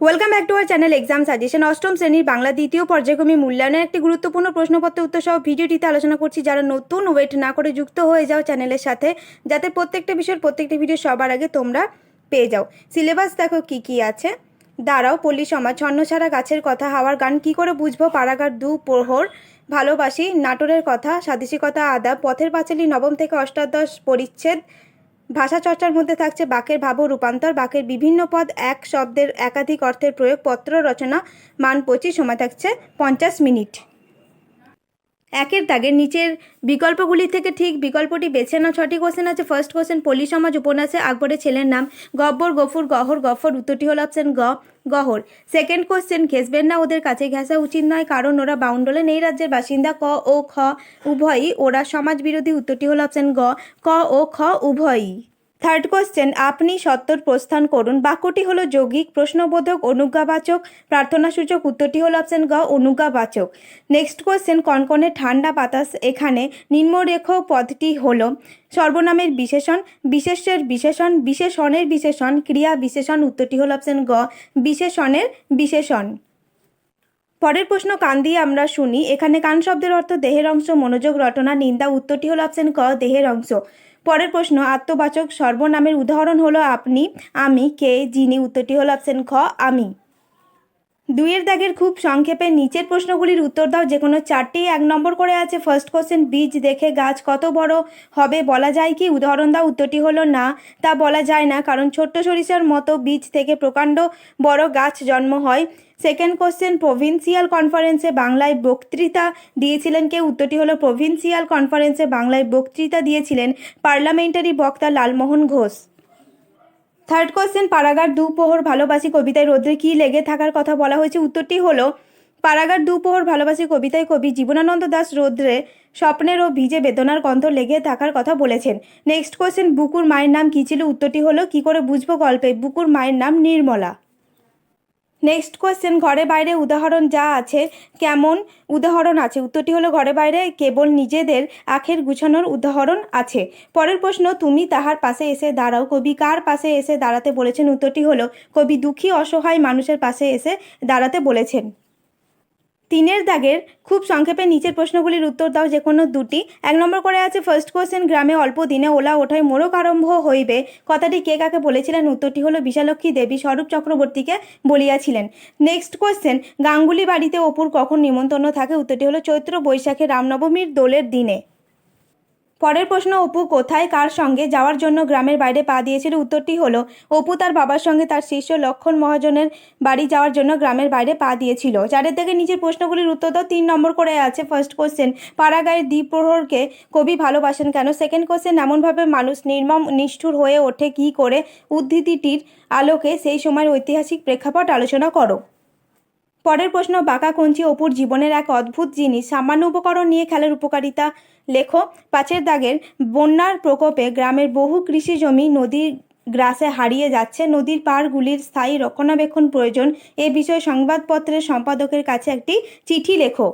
Welcome back to our channel exam suggestion অষ্টম শ্রেণির বাংলা দ্বিতীয় পর্যায়ক্রমী মূল্যায়নের একটি গুরুত্বপূর্ণ প্রশ্নপত্র উত্তর সহ ভিডিওটিতে আলোচনা করছি। যারা নতুন ওয়েট না করে যুক্ত হয়ে যাও চ্যানেলের সাথে, যাতে প্রত্যেকটা বিষয়ের প্রত্যেকটি ভিডিও সবার আগে তোমরা পেয়ে যাও। সিলেবাস দেখো কি কি আছে। দাঁড়াও, পল্লী সমাজ, ছন্ন ছাড়া গাছের কথা, হাওয়ার গান, কি করে বুঝব? পাড়াগার দু, প্রহর, ভালোবাসি, নাটোরের কথা, স্বাদেশিকতা আদা পথের পাঁচালী, নবম থেকে অষ্টাদশ, পরিচ্ছেদ ভাষা চর্চার মধ্যে থাকছে বাকের ভাব রূপান্তর। বাকের বিভিন্ন পদ এক শব্দের একাধিক অর্থের প্রয়োগ, পত্র রচনা, মান পঁচিশ, সময় থাকছে পঞ্চাশ মিনিট। একের দাগের নিচের বিকল্পগুলি থেকে ঠিক বিকল্পটি বেছে নাও। ছটি কোশ্চেন আছে। ফার্স্ট কোশ্চেন পল্লী সমাজ উপন্যাসে আকবরের ছেলের নাম। গব্বর, গফুর, গহর, গফর, উত্তরটি হল অপশন গ, গহর। সেকেন্ড কোশ্চেন ঘেসবেন না ওদের কাছে। ঘেঁষা উচিত নয়, কারণ ওরা বাউন্ডলে নেই। রাজ্যের বাসিন্দা ক ও খ উভয়ই। ওরা সমাজ বিরোধী, উত্তরটি হল অপশন গ। ক ও খ উভয়ই। থার্ড কোশ্চেন আপনি সত্তর প্রস্থান করুন। বাক্যটি হলো যৌগিক, প্রশ্নবোধক, অনুজ্ঞাবাচক। প্রার্থনাসূচক, উত্তরটি হলো অপশন গ, অনুজ্ঞাবাচক। নেক্সট কোশ্চেন কনকনে ঠান্ডা বাতাস, এখানে নিম্নরেখ পদটি হলো সর্বনামের বিশেষণ বিশেষের বিশেষণ, বিশেষণের বিশেষণ, ক্রিয়া বিশেষণ, উত্তরটি হলো অপশন গ, বিশেষণের বিশেষণ। পরের প্রশ্ন কান দিয়ে আমরা শুনি। এখানে কান শব্দের অর্থ দেহের অংশ, মনোযোগ, রটনা, নিন্দা, উত্তরটি হলো অপশন ক, দেহের অংশ। পরের প্রশ্ন, আত্মবাচক সর্বনামের উদাহরণ হলো আপনি, আমি, কে, যিনি, উত্তরটি হলো অপশন খ, আমি। দুইয়ের দাগের খুব সংক্ষেপে নিচের প্রশ্নগুলির উত্তর দাও। যে কোনো চারটি এক নম্বর করে আছে। ফার্স্ট কোশ্চেন বীজ দেখে গাছ কত বড় হবে বলা যায় কি? উদাহরণ দাও। উত্তরটি হলো না, তা বলা যায় না, কারণ ছোট্ট সরিষার মতো বীজ থেকে প্রকাণ্ড বড় গাছ জন্ম হয়। সেকেন্ড কোশ্চেন প্রভিন্সিয়াল কনফারেন্সে বাংলায় বক্তৃতা দিয়েছিলেন কে? উত্তরটি হলো প্রভিন্সিয়াল কনফারেন্সে বাংলায় বক্তৃতা দিয়েছিলেন পার্লামেন্টারি বক্তা লালমোহন ঘোষ। থার্ড কোয়েশ্চেন পারাগার দুপোহর ভালোবাসি কবিতায় রোদ্রে কি লেগে থাকার কথা বলা হয়েছে উত্তরটি হলো পারাগার দুপোহর ভালোবাসি কবিতায় কবি জীবনানন্দ দাস রোদ্রে স্বপ্নের ও ভিজে বেদনার গন্ধ লেগে থাকার কথা বলেছেন। নেক্সট কোয়েশ্চেন বুকুর মায়ের নাম কী ছিল? উত্তরটি হলো, কি করে বুঝব গল্পে? বুকুর মায়ের নাম নির্মলা। নেক্সট কোয়েশ্চেন ঘরে বাইরে উদাহরণ যা আছে, কেমন উদাহরণ আছে? উত্তরটি হলো, ঘরে বাইরে কেবল নিজেদের আখের গুছানোর উদাহরণ আছে। পরের প্রশ্ন, তুমি তাহার পাশে এসে দাঁড়াও। কবি কার পাশে এসে দাঁড়াতে বলেছেন? উত্তরটি হলো, কবি দুঃখী, অসহায় মানুষের পাশে এসে দাঁড়াতে বলেছেন। তিনের দাগের খুব সংক্ষেপে নিচের প্রশ্নগুলির উত্তর দাও, যে কোনো দুটি। এক নম্বর করে আছে ফার্স্ট কোশ্চেন গ্রামে অল্প দিনে ওলা ওঠায় মোরক আরম্ভ হইবে। কথাটি কে কাকে বলেছিলেন? উত্তরটি হলো বিশালক্ষী দেবী স্বরূপ চক্রবর্তীকে বলিয়াছিলেন। নেক্সট কোশ্চেন গাঙ্গুলি বাড়িতে অপুর কখন নিমন্ত্রণ থাকে? উত্তরটি হলো, চৈত্র বৈশাখে রামনবমীর দোলের দিনে। পরের প্রশ্ন, অপু কোথায়? কার সঙ্গে? যাওয়ার জন্য গ্রামের বাইরে পা দিয়েছিল। উত্তরটি হলো, অপু তার বাবার সঙ্গে তার শিষ্য লক্ষণ মহাজনের বাড়ি যাওয়ার জন্য গ্রামের বাইরে পা দিয়েছিল। চারের থেকে নিচের প্রশ্নগুলির উত্তর তো তিন নম্বর করে আছে ফার্স্ট কোশ্চেন পাড়াগাঁয়ের দ্বীপ্রহরকে কবি ভালোবাসেন কেন? সেকেন্ড কোশ্চেন এমনভাবে মানুষ নির্মম, নিষ্ঠুর হয়ে ওঠে কী করে? উদ্ধৃতিটির আলোকে সেই সময়ের ঐতিহাসিক প্রেক্ষাপট আলোচনা করো। পরের প্রশ্ন, বাঁকা কঞ্চি অপুর জীবনের এক অদ্ভুত জিনিস। সামান্য উপকরণ নিয়ে খেলার উপকারিতা লেখো। পাঁচের দাগের বন্যার প্রকোপে গ্রামের বহু কৃষি জমি নদীর গ্রাসে হারিয়ে যাচ্ছে। নদীর পাড়গুলির স্থায়ী রক্ষণাবেক্ষণ প্রয়োজন। এ বিষয়ে সংবাদপত্রের সম্পাদকের কাছে একটি চিঠি লেখো।